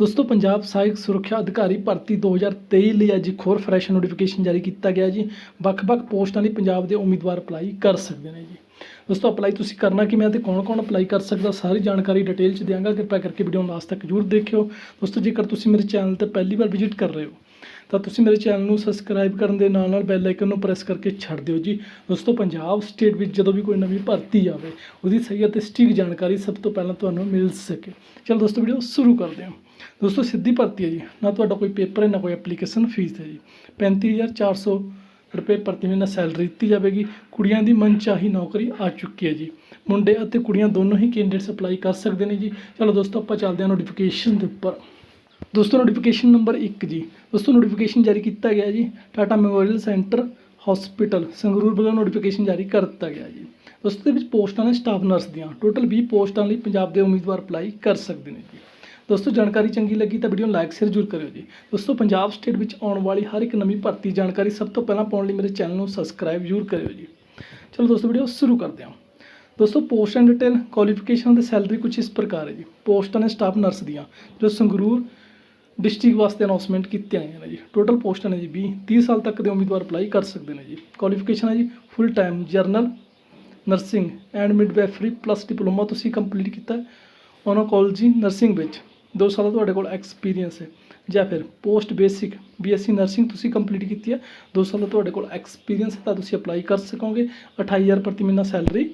ਦੋਸਤੋ, ਪੰਜਾਬ ਸਹਾਇਕ ਸੁਰੱਖਿਆ ਅਧਿਕਾਰੀ ਭਰਤੀ 2023 ਲਈ ਅੱਜ ਇੱਕ ਹੋਰ ਫਰੈਸ਼ ਨੋਟੀਫਿਕੇਸ਼ਨ ਜਾਰੀ ਕੀਤਾ ਗਿਆ ਜੀ। ਵੱਖ-ਵੱਖ ਪੋਸਟਾਂ ਲਈ ਪੰਜਾਬ ਦੇ ਉਮੀਦਵਾਰ ਅਪਲਾਈ ਕਰ ਸਕਦੇ ਨੇ ਜੀ। ਦੋਸਤੋ ਅਪਲਾਈ ਤੁਸੀਂ ਕਰਨਾ ਕਿਵੇਂ ਹੈ ਤੇ ਕੌਣ-ਕੌਣ ਅਪਲਾਈ ਕਰ ਸਕਦਾ ਸਾਰੀ ਜਾਣਕਾਰੀ ਡਿਟੇਲ ਚ ਦਿਆਂਗਾ। ਕਿਰਪਾ ਕਰਕੇ ਵੀਡੀਓ ਨੂੰ ਲਾਸਟ ਤੱਕ ਜਰੂਰ ਦੇਖਿਓ। ਦੋਸਤੋ, ਜੇਕਰ ਤੁਸੀਂ ਮੇਰੇ ਚੈਨਲ ਤੇ ਪਹਿਲੀ ਵਾਰ ਵਿਜ਼ਿਟ ਕਰ ਰਹੇ ਹੋ, ਤਾਂ ਤੁਸੀਂ ਮੇਰੇ ਚੈਨਲ ਨੂੰ ਸਬਸਕ੍ਰਾਈਬ ਕਰਨ ਦੇ ਨਾਲ ਨਾਲ ਬੈਲ ਆਈਕਨ ਨੂੰ ਪ੍ਰੈਸ ਕਰਕੇ ਛੱਡ ਦਿਓ ਜੀ। ਦੋਸਤੋ, ਪੰਜਾਬ ਸਟੇਟ ਵਿੱਚ ਜਦੋਂ ਵੀ ਕੋਈ ਨਵੀਂ ਭਰਤੀ ਆਵੇ, ਉਹਦੀ ਸਹੀ ਅਤੇ ਸਟੀਕ ਜਾਣਕਾਰੀ ਸਭ ਤੋਂ ਪਹਿਲਾਂ ਤੁਹਾਨੂੰ ਮਿਲ ਸਕੇ। ਚਲੋ ਦੋਸਤੋ ਵੀਡੀਓ ਸ਼ੁਰੂ ਕਰਦੇ ਹਾਂ। ਦੋਸਤੋ, ਸਿੱਧੀ ਭਰਤੀ ਹੈ ਜੀ। ਨਾ ਤੁਹਾਡਾ ਕੋਈ ਪੇਪਰ ਹੈ, ਨਾ ਕੋਈ ਐਪਲੀਕੇਸ਼ਨ ਫੀਸ ਹੈ ਜੀ। 35400 ਰੁਪਏ ਪ੍ਰਤੀ ਮਹੀਨਾ ਸੈਲਰੀ ਦਿੱਤੀ ਜਾਵੇਗੀ। ਕੁੜੀਆਂ ਦੀ ਮਨਚਾਹੀ ਨੌਕਰੀ ਆ ਚੁੱਕੀ ਹੈ ਜੀ। ਮੁੰਡੇ ਅਤੇ ਕੁੜੀਆਂ ਦੋਨੋਂ ਹੀ ਕੈਂਡੀਡੇਟਸ ਅਪਲਾਈ ਕਰ ਸਕਦੇ ਨੇ ਜੀ। ਚਲੋ ਦੋਸਤੋ, ਆਪਾਂ ਚੱਲਦੇ ਹਾਂ ਨੋਟੀਫਿਕੇਸ਼ਨ ਦੇ ਉੱਪਰ। ਦੋਸਤੋ ਨੋਟੀਫਿਕੇਸ਼ਨ ਨੰਬਰ 1 ਜੀ। ਦੋਸਤੋ ਨੋਟੀਫਿਕੇਸ਼ਨ ਜਾਰੀ ਕੀਤਾ ਗਿਆ ਜੀ। Tata memorial centre hospital Sangrur ਵੱਲੋਂ ਨੋਟੀਫਿਕੇਸ਼ਨ ਜਾਰੀ ਕਰ ਦਿੱਤਾ ਗਿਆ ਜੀ। ਦੋਸਤੋ ਦੇ ਵਿੱਚ ਪੋਸਟਾਂ ਨੇ ਸਟਾਫ ਨਰਸ ਦੀਆਂ। ਟੋਟਲ 20 ਪੋਸਟਾਂ ਲਈ ਪੰਜਾਬ ਦੇ ਉਮੀਦਵਾਰ ਅਪਲਾਈ ਕਰ ਸਕਦੇ ਨੇ ਜੀ। ਦੋਸਤੋ, ਜਾਣਕਾਰੀ ਚੰਗੀ ਲੱਗੀ ਤਾਂ ਵੀਡੀਓ ਨੂੰ ਲਾਈਕ ਸ਼ੇਅਰ ਜ਼ਰੂਰ ਕਰਿਓ ਜੀ। ਦੋਸਤੋ, ਪੰਜਾਬ ਸਟੇਟ ਵਿੱਚ ਆਉਣ ਵਾਲੀ ਹਰ ਇੱਕ ਨਵੀਂ ਭਰਤੀ ਜਾਣਕਾਰੀ ਸਭ ਤੋਂ ਪਹਿਲਾਂ ਪਾਉਣ ਲਈ ਮੇਰੇ ਚੈਨਲ ਨੂੰ ਸਬਸਕ੍ਰਾਈਬ ਜ਼ਰੂਰ ਕਰਿਓ ਜੀ। ਚਲੋ ਦੋਸਤੋ ਵੀਡੀਓ ਸ਼ੁਰੂ ਕਰਦੇ ਹਾਂ। ਦੋਸਤੋ ਪੋਸਟ ਐਂਡ ਡਿਟੇਲ ਕੁਆਲੀਫਿਕੇਸ਼ਨ ਤੇ ਸੈਲਰੀ ਕੁਝ ਇਸ ਪ੍ਰਕਾਰ ਹੈ ਜੀ। ਪੋਸਟਾਂ ਨੇ ਸਟਾਫ ਨਰਸ ਦੀਆਂ, ਜੋ ਸੰਗਰੂਰ ਡਿਸਟ੍ਰਿਕਟ ਵਾਸਤੇ ਅਨਾਉਂਸਮੈਂਟ ਕੀਤੀਆਂ ਗਈਆਂ ਨੇ ਜੀ। ਟੋਟਲ ਪੋਸਟਾਂ ਨੇ ਜੀ 20 30 ਸਾਲ ਤੱਕ ਦੇ ਉਮੀਦਵਾਰ ਅਪਲਾਈ ਕਰ ਸਕਦੇ ਨੇ ਜੀ। ਕੁਆਲੀਫਿਕੇਸ਼ਨ ਹੈ ਜੀ full time general nursing and midwifery plus diploma ਤੁਸੀਂ ਕੰਪਲੀਟ ਕੀਤਾ ਓਨੋਕੋਲੋਜੀ ਨਰਸਿੰਗ ਵਿੱਚ। 2 ਸਾਲ ਦਾ ਤੁਹਾਡੇ ਕੋਲ ਐਕਸਪੀਰੀਅੰਸ ਹੈ। ਜਾਂ ਫਿਰ ਪੋਸਟ ਬੇਸਿਕ ਬੀਐਸਸੀ ਨਰਸਿੰਗ ਤੁਸੀਂ ਕੰਪਲੀਟ ਕੀਤੀ ਹੈ। 2 ਸਾਲ ਦਾ ਤੁਹਾਡੇ ਕੋਲ ਐਕਸਪੀਰੀਅੰਸ ਹੈ ਤਾਂ ਤੁਸੀਂ ਅਪਲਾਈ ਕਰ ਸਕੋਗੇ। 28000 ਪ੍ਰਤੀ ਮਹੀਨਾ ਸੈਲਰੀ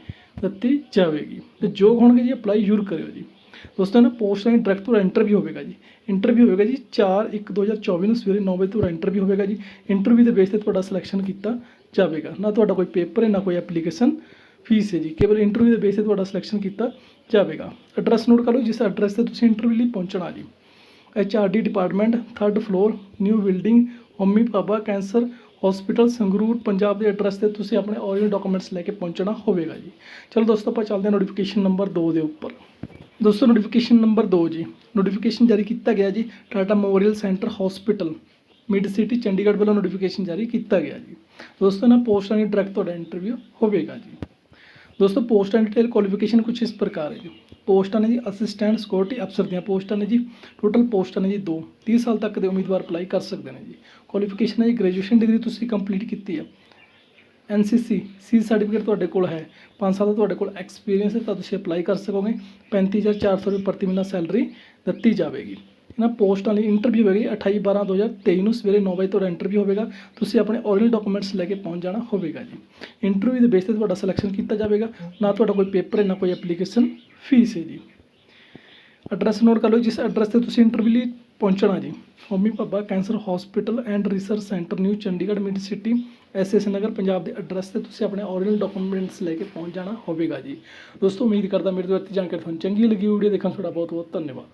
ਦਿੱਤੀ ਜਾਵੇਗੀ। ਤੇ ਜੋ ਹੋਣਗੇ ਜੀ ਅਪਲਾਈ ਜ਼ਰੂਰ ਕਰਿਓ ਜੀ। ਦੋਸਤੋ ਨਾ ਪੋਸਟ ਲਾਈਨ ਡਾਇਰੈਕਟ ਤੁਹਾਡਾ ਇੰਟਰਵਿਊ ਹੋਵੇਗਾ ਜੀ। ਇੰਟਰਵਿਊ ਹੋਵੇਗਾ ਜੀ 4 1 2024 ਨੂੰ ਸਵੇਰੇ 9 ਵਜੇ ਤੁਹਾਡਾ ਇੰਟਰਵਿਊ ਹੋਵੇਗਾ ਜੀ। ਇੰਟਰਵਿਊ ਦੇ ਬੇਸ ਤੇ ਤੁਹਾਡਾ ਸਿਲੈਕਸ਼ਨ ਕੀਤਾ ਜਾਵੇਗਾ। ਨਾ ਤੁਹਾਡਾ ਕੋਈ ਪੇਪਰ ਹੈ, ਨਾ ਕੋਈ ਐਪਲੀਕੇਸ਼ਨ ਫੀਸ ਹੈ ਜੀ, ਕੇਵਲ ਇੰਟਰਵਿਊ ਦੇ ਬੇਸ ਤੇ ਤੁਹਾਡਾ ਸਿਲੈਕਸ਼ਨ ਕੀਤਾ ਜਾਵੇਗਾ। ਐਡਰੈਸ ਨੋਟ ਕਰੋ ਜਿਸ ਐਡਰੈਸ ਤੇ ਤੁਸੀਂ ਇੰਟਰਵਿਊ ਲਈ ਪਹੁੰਚਣਾ ਜੀ। H R D department 3rd floor new building Homi Bhabha cancer hospital Sangrur, Punjab ਦੇ ਐਡਰੈਸ ਤੇ ਤੁਸੀਂ ਆਪਣੇ ਓਰੀਜਨਲ ਡਾਕੂਮੈਂਟਸ ਲੈ ਕੇ ਪਹੁੰਚਣਾ ਹੋਵੇਗਾ ਜੀ। ਚਲੋ ਦੋਸਤੋ, ਆਪਾਂ ਚੱਲਦੇ ਹਾਂ ਨੋਟੀਫਿਕੇਸ਼ਨ ਨੰਬਰ 2 ਦੇ ਉੱਪਰ। ਦੋਸਤੋ ਨੋਟੀਫਿਕੇਸ਼ਨ ਨੰਬਰ 2 ਜੀ। ਨੋਟੀਫਿਕੇਸ਼ਨ ਜਾਰੀ ਕੀਤਾ ਗਿਆ ਜੀ Tata memorial centre hospital mid city Chandigarh ਵੱਲੋਂ ਨੋਟੀਫਿਕੇਸ਼ਨ ਜਾਰੀ ਕੀਤਾ ਗਿਆ ਜੀ। ਦੋਸਤੋ ਨਾ ਪੋਸਟਾਂ ਦੀ ਡਾਇਰੈਕਟ ਤੁਹਾਡਾ ਇੰਟਰਵਿਊ ਹੋਵੇਗਾ ਜੀ। ਦੋਸਤੋ ਪੋਸਟ ਐਂਡ ਡਿਟੇਲ ਕੁਆਲੀਫਿਕੇਸ਼ਨ ਕੁਝ ਇਸ ਪ੍ਰਕਾਰ ਹੈ ਜੀ ਪੋਸਟਾਂ ਨੇ ਜੀ ਅਸਿਸਟੈਂਟ ਸਿਕਿਉਰਿਟੀ ਅਫਸਰ ਦੀਆਂ ਪੋਸਟਾਂ ਨੇ ਜੀ ਟੋਟਲ ਪੋਸਟਾਂ ਨੇ ਜੀ 2 30 ਸਾਲ ਤੱਕ ਦੇ ਉਮੀਦਵਾਰ ਅਪਲਾਈ ਕਰ ਸਕਦੇ ਨੇ ਜੀ ਕੁਆਲੀਫਿਕੇਸ਼ਨ ਹੈ ਜੀ ਗ੍ਰੈਜੂਏਸ਼ਨ ਡਿਗਰੀ ਤੁਸੀਂ ਕੰਪਲੀਟ ਕੀਤੀ ਹੈ ਐਨਸੀਸੀ ਸੀ ਸਰਟੀਫਿਕੇਟ ਤੁਹਾਡੇ ਕੋਲ ਹੈ 5 ਸਾਲ ਦਾ ਤੁਹਾਡੇ ਕੋਲ ਐਕਸਪੀਰੀਅੰਸ ਹੈ ਤਾਂ ਤੁਸੀਂ ਅਪਲਾਈ ਕਰ ਸਕੋਗੇ 35400 ਰੁਪਏ ਪ੍ਰਤੀ ਮਹੀਨਾ ਸੈਲਰੀ ਦਿੱਤੀ ਜਾਵੇਗੀ ਇਹਨਾਂ ਪੋਸਟਾਂ ਲਈ ਇੰਟਰਵਿਊ ਹੋਵੇਗੀ 28 12 2023 ਨੂੰ ਸਵੇਰੇ 9 ਵਜੇ ਤੁਹਾਡਾ ਇੰਟਰਵਿਊ ਹੋਵੇਗਾ। ਤੁਸੀਂ ਆਪਣੇ ਓਰੀਜਨਲ ਡਾਕੂਮੈਂਟਸ ਲੈ ਕੇ ਪਹੁੰਚ ਜਾਣਾ ਹੋਵੇਗਾ ਜੀ। ਇੰਟਰਵਿਊ ਦੇ ਬੇਸ ਤੇ ਤੁਹਾਡਾ ਸਿਲੈਕਸ਼ਨ ਕੀਤਾ ਜਾਵੇਗਾ। ਨਾ ਤੁਹਾਡਾ ਕੋਈ ਪੇਪਰ ਹੈ, ਨਾ ਕੋਈ ਐਪਲੀਕੇਸ਼ਨ ਫੀਸ ਹੈ ਜੀ। ਐਡਰੈਸ ਨੋਟ ਕਰ ਲਓ, ਜਿਸ ਐਡਰੈਸ ਤੇ ਤੁਸੀਂ ਇੰਟਰਵਿਊ ਲਈ ਪਹੁੰਚਣਾ ਜੀ। Homi Bhabha cancer hospital and research centre new Chandigarh mid city SS Nagar Punjab ਦੇ ਐਡਰੈਸ ਤੇ ਤੁਸੀਂ ਆਪਣੇ ਓਰੀਜਨਲ ਡਾਕੂਮੈਂਟਸ ਲੈ ਕੇ ਪਹੁੰਚ ਜਾਣਾ ਹੋਵੇਗਾ ਜੀ। ਦੋਸਤੋ, ਉਮੀਦ ਕਰਦਾ ਮੇਰੇ ਤੋਂ ਇੱਥੇ ਜਾਣਕਾਰੀ ਤੁਹਾਨੂੰ ਚੰਗੀ ਲੱਗੀ ਵੀਡੀਓ ਦੇਖਣ ਤੁਹਾਡਾ ਬਹੁਤ ਬਹੁਤ ਧੰਨਵਾਦ।